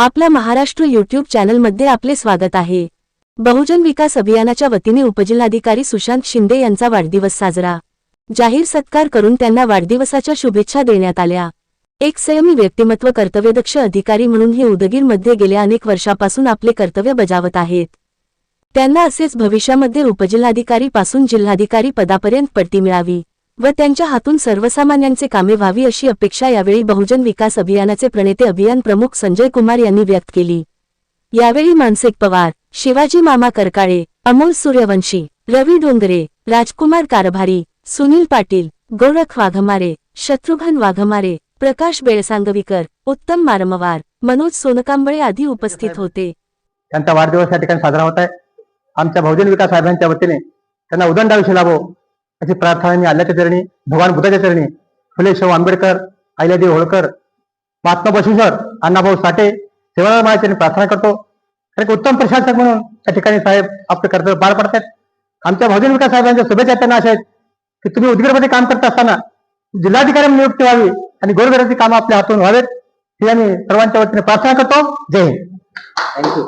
आपल्या महाराष्ट्र युट्यूब चॅनलमध्ये आपले स्वागत आहे. बहुजन विकास अभियानाच्या वतीने उपजिल्हाधिकारी सुशांत शिंदे यांचा वाढदिवस साजरा. जाहीर सत्कार करून त्यांना वाढदिवसाच्या शुभेच्छा देण्यात आल्या. एक संयमी व्यक्तिमत्व कर्तव्यदक्ष अधिकारी म्हणून हे उदगीरमध्ये गेल्या अनेक वर्षापासून आपले कर्तव्य बजावत आहेत. त्यांना असेच भविष्यामध्ये उपजिल्हाधिकारी पासून जिल्हाधिकारी पदापर्यंत पडती मिळावी. व त्यांच्या हातून सर्वसामान्यांचे कामे व्हावी अशी अपेक्षा यावेळी बहुजन विकास अभियानाचे प्रणेते अभियान प्रमुख संजय कुमार यांनी व्यक्त केली. यावेळी मानसिक पवार शिवाजी मामा करकाळे अमोल सूर्यवंशी रवी डोंगरे राजकुमार कारभारी सुनील पाटील गोरख वाघमारे शत्रुघ्न वाघमारे प्रकाश बेळसांगवीकर उत्तम मारमवार मनोज सोनकांबळे आदी उपस्थित होते. त्यांचा वाढदिवस या ठिकाणी साजरा होत आहे. आमच्या बहुजन विकास साहेबांच्या वतीने त्यांना उदंड आयुष्य लाभो. अशी प्रार्थना मी आल्याच्या चरणी भगवान बुद्धाच्या चरणी फुले शाहू आंबेडकर अहिल्यादेवी होळकर महात्मा बसवेश्वर अण्णाभाऊ साठे सेवालाल महाराजांनी प्रार्थना करतो. एक उत्तम प्रशासक म्हणून त्या ठिकाणी साहेब आपले कर्तव्य पार पडतात आमच्या बहुजन विकास साहेबांच्या शुभेच्छा त्यांना अशा आहेत की तुम्ही उदगीरमध्ये काम करत असताना जिल्हाधिकारी नियुक्ती व्हावी आणि गोरगराची कामं आपल्या हातून व्हावेत. ही आम्ही सर्वांच्या वतीने प्रार्थना करतो. जय हिंद. थँक्यू